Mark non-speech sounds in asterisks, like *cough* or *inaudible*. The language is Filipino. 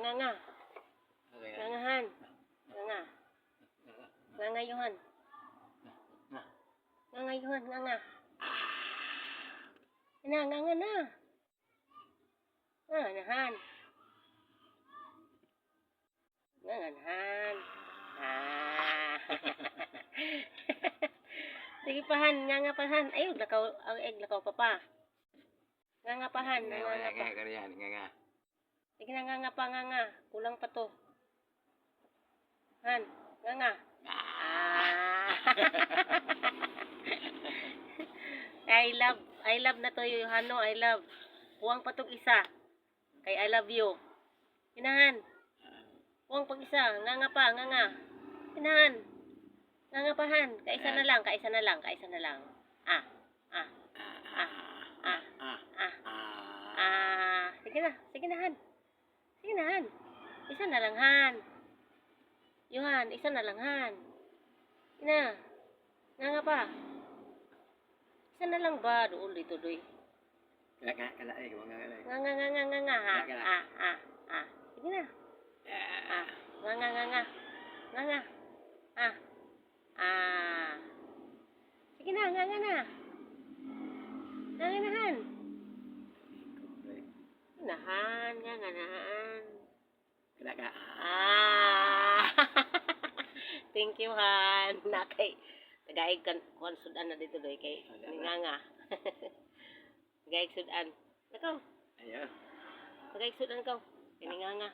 nga nga. Nga ngahan. Nga nga. Nga nga yuhan. Nga nga. Na, nga nga na. Nga nga nahan. Nga nga nahan. Ah. *laughs* Sige pahan, nga nga pahan. Ayun, lakaw, egg, lakaw pa pa. Nga nga pahan, nga nga pa. Nga, nga, nga, nga. Sige na nga nga pa, nga nga. Kulang pa to. Han, nga nga. Ah. *laughs* I love, I love na to yung Hano, I love. Huwang pa tong isa. Kay I love you. Inahan. Huwang pag isa. Nga nga pa, nga nga. Inahan. Nga nga pa, Han. Kaisa na lang, kaisa na lang, kaisa na lang. Ah, ah, ah, Ah. ah. Ah. Ah, sige na, sige na, Han. Sige na, Han. Isa na lang, Han. Yuhan, isa na lang, Han. Ina. Nga nga pa. Isa na lang ba? Doon, dito, doy. Kala, kala, eh, kala, kala. Nga nga nga nga nga nga, ha. Nga, nga. Ah, ah, ah. Sige na. Ah, nga nga nga nga. Nga nga. Ah. Ah. Sige na, nga nga na. Nga nga na, Han. Nahan, nga nga nahan. Kala, kala. Ah. *laughs* Thank you, Han. Na kay nagaig kan kon sudan na dito doy kay nga nga. *laughs* Nagaig sudan. Nako, Ayun. nagaig sudan ko. Kay nga nga.